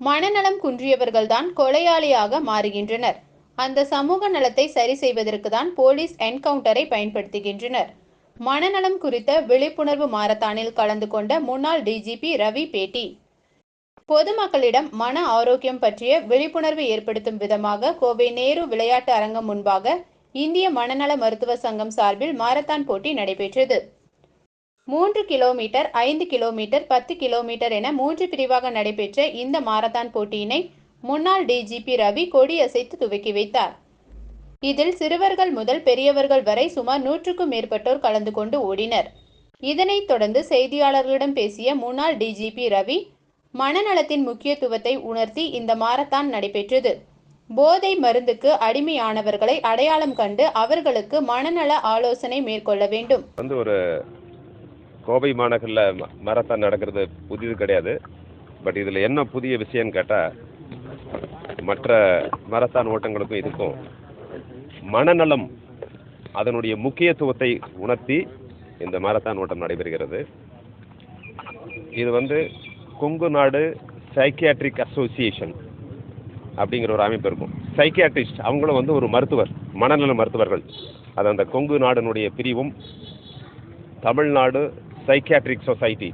மனநலம் குன்றியவர்கள்தான் கொலையாளியாக மாறுகின்றனர். அந்த சமூக நலத்தை சரி செய்வதற்கு தான் போலீஸ் என்கவுண்டரை பயன்படுத்துகின்றனர். மனநலம் குறித்த விழிப்புணர்வு மாரத்தானில் கலந்து கொண்ட முன்னாள் டிஜிபி ரவி பேட்டி. பொதுமக்களிடம் மன ஆரோக்கியம் பற்றிய விழிப்புணர்வு ஏற்படுத்தும் விதமாக கோவை நேரு விளையாட்டு அரங்கம் முன்பாக இந்திய மனநல மருத்துவ சங்கம் சார்பில் மாரத்தான் போட்டி நடைபெற்றது. மூன்று கிலோமீட்டர் ஐந்து கிலோமீட்டர் பத்து கிலோமீட்டர் என மூன்று பிரிவாக நடைபெற்ற இந்த மாரத்தான் போட்டியினை முன்னாள் டிஜிபி ரவி கொடியசைத்து துவக்கி வைத்தார். இதில் சிறுவர்கள் முதல் பெரியவர்கள் வரை சுமார் நூற்றுக்கும் மேற்பட்டோர் கலந்து கொண்டு ஓடினர். இதனைத் தொடர்ந்து செய்தியாளர்களிடம் பேசிய முன்னாள் டிஜிபி ரவி மனநலத்தின் முக்கியத்துவத்தை உணர்த்தி இந்த மாரத்தான் நடைபெற்றது. போதை மருந்துக்கு அடிமையானவர்களை அடையாளம் கண்டு அவர்களுக்கு மனநல ஆலோசனை மேற்கொள்ள வேண்டும். வந்து ஒரு கோவை மாநகரில் ம- மாரத்தான் நடக்கிறது புதிது கிடையாது. பட் இதில் என்ன புதிய விஷயம்னு கேட்டால் மற்ற மாரத்தான் ஓட்டங்களுக்கும் இதுக்கும் மனநலம் அதனுடைய முக்கியத்துவத்தை உணர்த்தி இந்த மாரத்தான் ஓட்டம் நடைபெறுகிறது. இது வந்து கொங்கு நாடு சைக்கியாட்ரிக் அசோசியேஷன் அப்படிங்கிற ஒரு அமைப்பு இருக்கும். சைக்கியாட்ரிஸ்ட் அவங்களும் வந்து ஒரு மருத்துவர் மனநல மருத்துவர்கள். அது அந்த கொங்கு நாடினுடைய பிரிவும் தமிழ்நாடு சைக்கியாட்ரிக் சொசைட்டி